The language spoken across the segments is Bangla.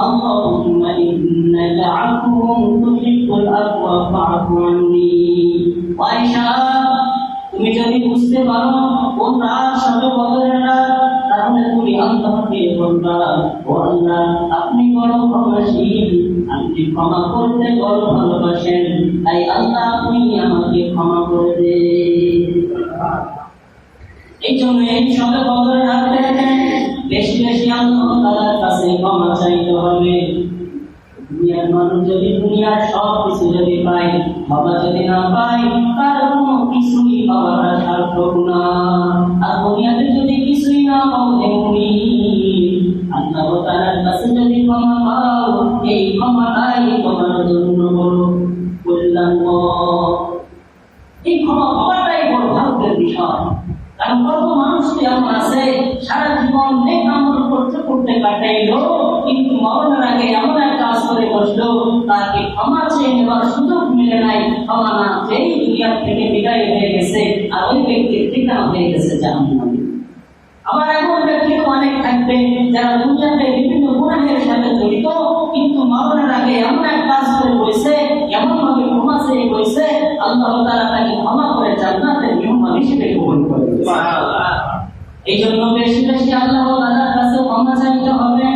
اللهم إنك عفو تحب العفو فاعف عني وعائشة তুমি যদি বুঝতে পারো কোন রাত সবে বদরের রাত তাহলে তুমি আল্লাহকে বলবা ও আল্লাহ আপনি বড় ক্ষমাশীল আপনি ক্ষমা করতে বড় ভালোবাসেন তাই আল্লাহ আপনি আমাকে ক্ষমা করে দে এই জন্য এই সবে বদরের রাতে বেশি বেশি আল্লাহ তাআলার কাছে, ক্ষমা চাইতে হবে। দুনিয়ার মানুষ যদি দুনিয়ার সব কিছু যদি পায় বাবা যদি না পায়, তার কোনো কিছুই পাওয়ার সার্থক না। আর দুনিয়াতে যদি কিছুই না পাও তেমনি আল্লাহ তাআলার কাছে যদি ক্ষমা পাও, এই ক্ষমাটাই তোমার জন্য বড় কল্যাণ। এই ক্ষমা পাওয়াটাই বড় ভাগ্যের বিষয়। কারণ কত মানুষকে এমন আছে সারা জীবন নেক আমল করতে করতে কাটাইলো কিন্তু মরণের আগে এমন এক কাজ করে বসল, তাকে ক্ষমা চেয়ে নেওয়ার সুযোগ মিলে নাই। ক্ষমা না চেয়ে দুনিয়া থেকে বিদায় হয়ে গেছে, আর ওই ব্যক্তির ঠিকানা হয়ে গেছে জাহান্নামে। আবার এমন ব্যক্তি অনেক থাকবে, যারা দুনিয়াতে বিভিন্ন গুণাহের সাথে জড়িত, কিন্তু মরণের আগে এমন এক কাজ করে বসে এমন ভাবে ক্ষমা চেয়ে বসে, আল্লাহ তাআলা তাকে ক্ষমা করে জান্নাতের মেহমান হিসেবে গ্রহণ করে। এই জন্য বেশি বেশি আল্লাহ তাআলার কাছে ক্ষমা চাইতে হবে।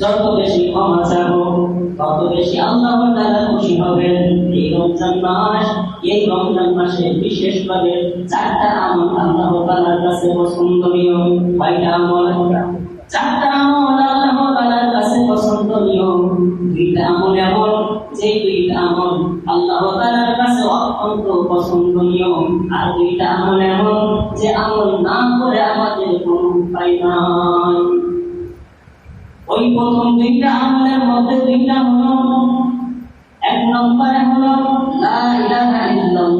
যত বেশি ক্ষমা তত বেশি আল্লাহ খুশি এই রমজান মাস, এই রমজান মাসে বিশেষভাবে চারটা আমল আল্লাহ তাআলার কাছে পছন্দনীয়। কয়টা আমল? চারটা আমল আল্লাহ কাছে অত্যন্ত পছন্দনীয় আর দুইটা আমল এমন যে আমল না করে আমাদের কোনো উপায় নাই। ওই প্রথম দুইটা আমলের মধ্যে দুইটা হলো, এক নম্বরে হলো লা ইলাহা ইল্লাল্লাহ।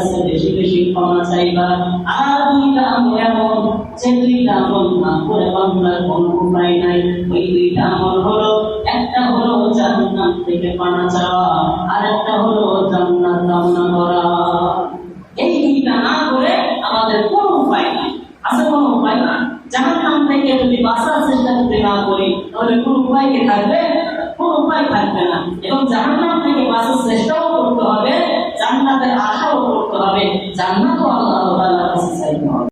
কাছে বেশি বেশি ক্ষমা চাইবা আর দুইটা আমল এমন যে দুইটা আমল না করে বান্দার কোনো উপায় নাই ওই দুইটা আমল হলো একটা হলো জান্নাত থেকে পানা চাওয়া আর একটা হলো জান্নাত কামনা করা এই দুইটা না করে আমাদের কোনো উপায় নাই আছে কোনো উপায় না জাহান্নাম থেকে যদি বাঁচার চেষ্টা না করি তাহলে কোন উপায় কি থাকবে কোন উপায় থাকবে না এবং জাহান্নাম থেকে বাঁচার চেষ্টাও করতে